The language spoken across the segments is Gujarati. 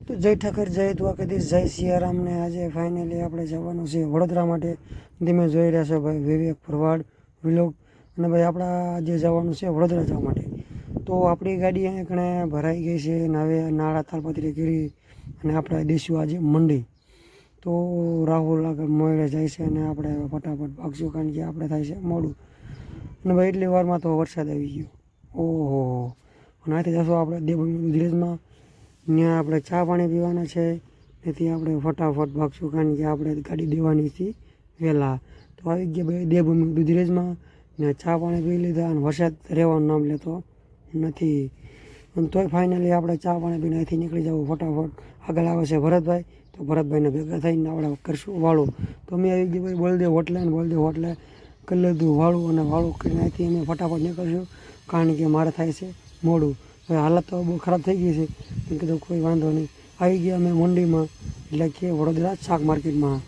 તો જય ઠાકર, જય દ્વારકાધીશ, જય સિયારામને આજે ફાઇનલી આપણે જવાનું છે વડોદરા માટે. ધીમે જોઈ રહ્યા છે ભાઈ વિવેક ફરવાડ વિલોક અને ભાઈ આપણા આજે જવાનું છે વડોદરા જવા માટે. તો આપણી ગાડી અહીંયા કણે ભરાઈ ગઈ છે અને હવે નાળા તાલપત્રી કરી અને આપણે દઈશું આજે મંડી. તો રાહુલ આગળ મોડે જાય છે અને આપણે ફટાફટ ભાગશું કારણ કે આપણે થાય છે મોડું. અને ભાઈ એટલી વારમાં તો વરસાદ આવી ગયો. ઓહો. અને આથી જશું આપણે દેવભૂમિ ધીરજમાં. ત્યાં આપણે ચા પાણી પીવાના છે. તેથી આપણે ફટાફટ ભાગશું કારણ કે આપણે ગાડી દેવાની હતી વહેલા. તો આવી ગયા ભાઈ દેવભૂમિ દુધરેજમાં. ને ચા પાણી પી લીધા અને વરસાદ રહેવાનું નામ લેતો નથી. અને તોય ફાઇનલી આપણે ચા પાણી પીને અહીંથી નીકળી જવું ફટાફટ. આગળ આવે છે ભરતભાઈ. તો ભરતભાઈને ભેગા થઈને આપણે કરશું વાળું. તો અમે આવી ગયા ભાઈ બળદેવ હોટલે અને બળદેવ હોટલે કરી લીધું વાળું અને વાળું કરીને અહીંથી અમે ફટાફટ નીકળશું. કારણ કે મારે થાય છે મોડું. હવે હાલત તો બહુ ખરાબ થઈ ગઈ છે. મેં કીધું કોઈ વાંધો નહીં. આવી ગયા અમે મંડીમાં, એટલે કે વડોદરા શાક માર્કેટમાં.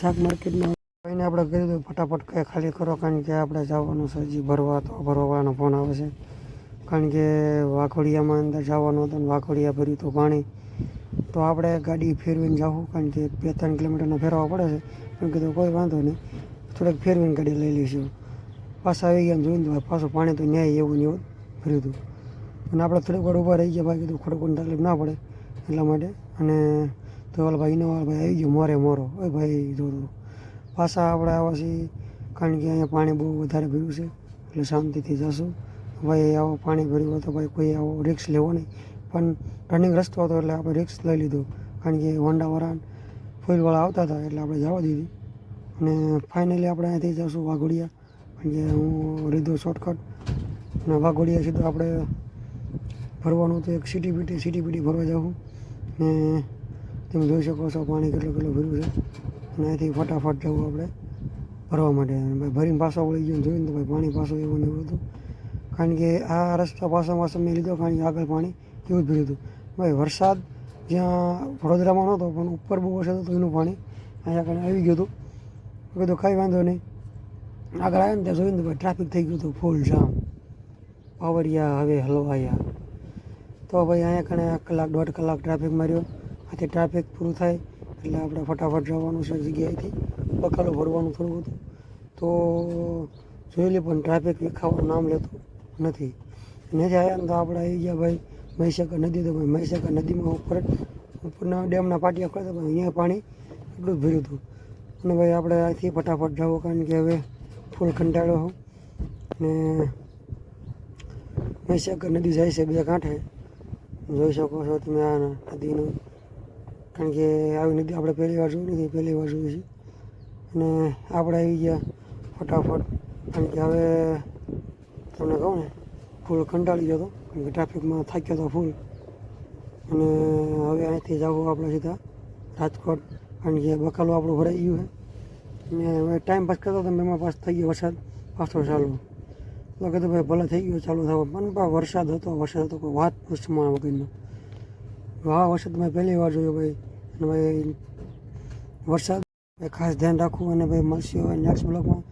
શાક માર્કેટમાં કોઈને આપણે કહી દીધું, ફટાફટ કંઈ ખાલી કરો, કારણ કે આપણે જવાનું છે હજી ભરવા, તો ભરવાવાળાનો ફોન આવે છે. કારણ કે વાઘોડિયામાં અંદર જવાનું હતું ને વાઘોડિયા ભર્યું હતું પાણી. તો આપણે ગાડી ફેરવીને જવું, કારણ કે બે ત્રણ કિલોમીટરનો ફેરવા પડે છે. મેં કીધું કોઈ વાંધો નહીં. થોડીક ફેરવીને ગાડી લઈ લઈશું. પાછા આવી ગયા જોઈને પાછું પાણી તો ન્યાય એવું ને એવું ભર્યું હતું. અને આપણે થોડીક વાર ઊભા રહી ગયા ભાઈ કીધું ખોટું કોઈ તકલીફ ના પડે એટલા માટે. અને તો ઓલા ભાઈ ઇનોવા ભાઈ આવી ગયો, મોરે મોરો. એ ભાઈ જોરું પાછા આપણે આવ્યા છીએ, કારણ કે અહીંયા પાણી બહુ વધારે ભર્યું છે, એટલે શાંતિથી જશું. ભાઈ આવો પાણી ભર્યું હોય તો ભાઈ કોઈ આવો રિક્સ લેવો નહીં. પણ રનિંગ રસ્તો હતો એટલે આપણે રિક્સ લઈ લીધો. કારણ કે હોન્ડાવાળા ફૂલવાળા આવતા હતા, એટલે આપણે જવા દીધી. અને ફાઇનલી આપણે અહીંયાથી જશું વાઘોડિયા. કારણ કે હું લીધો શોર્ટકટ અને વાઘોડિયા સીધું આપણે ફરવાનું તો એક સિટી પીટી સિટી પીટી ફરવા જાઉં ને તમે જોઈ શકો છો પાણી કેટલું કેટલું ભર્યું છે. અને અહીંથી ફટાફટ જવું આપણે ભરવા માટે. ભાઈ ભરીને પાછો વળી ગયો જોઈને તો ભાઈ પાણી પાછું એવું ને એવું હતું. કારણ કે આ રસ્તા પાછો પાછો મેં લીધો, કારણ કે આગળ પાણી એવું જ ભર્યું હતું. ભાઈ વરસાદ જ્યાં વડોદરામાં નહોતો, પણ ઉપર બહુ વરસાદ હતો એનું પાણી અહીંયા આગળ આવી ગયું હતું. કીધું કાંઈ વાંધો નહીં. આગળ આવ્યો ને ત્યાં જોયું તો ભાઈ ટ્રાફિક થઈ ગયું હતું ફૂલ જામ. પાવડિયા હવે હલવાયા. તો ભાઈ અહીંયા કણે કલાક, દોઢ કલાક ટ્રાફિક માર્યો. આથી ટ્રાફિક પૂરું થાય એટલે આપણે ફટાફટ જવાનું છે જગ્યાએથી. બકાલો ભરવાનું થોડું હતું. તો જોઈ લે, પણ ટ્રાફિક વિખાવાનું નામ લેતું નથી. નથી આવ્યા તો આપણે આવી ગયા ભાઈ મહીસાગર નદી. તો ભાઈ મહીસાગર નદીમાં ઉપર ઉપરના ડેમના પાટિયા ખોલતા પણ અહીંયા પાણી એટલું જ ભર્યું હતું. અને ભાઈ આપણે અહીંથી ફટાફટ જવું કારણ કે હવે ફૂલ કંટાળો હોઉં ને મહીસાગર નદી જાય છે બે કાંઠે. જોઈ શકો છો તમે આ નદીનું. કારણ કે આવી નદી આપણે પહેલી વાર જોઈ નથી, પહેલી વાર જોઈ છે. અને આપણે આવી ગયા ફટાફટ. કારણ કે હવે તમને કહું ને, ફૂલ કંટાળી ગયો હતો. કારણ કે ટ્રાફિકમાં થાક્યો હતો ફૂલ. અને હવે અહીંથી જવું આપણે સીધા રાજકોટ. કારણ કે બકાલું આપણું ભરાઈ ગયું છે. અને હવે ટાઈમ પાસ કરતો હતો એમાં પાસ થઈ ગયો વરસાદ. પાછો ચાલુ. તો કીધું ભાઈ ભલે થઈ ગયું ચાલુ થવા. પણ પા વરસાદ હતો વરસાદ હતો કોઈ વાત પૂછમાં વગરનો. આ વરસાદ મેં પહેલી વાર જોયો ભાઈ. અને ભાઈ વરસાદ ખાસ ધ્યાન રાખવું અને ભાઈ મળશે નેક્સ્ટ બ્લોગમાં.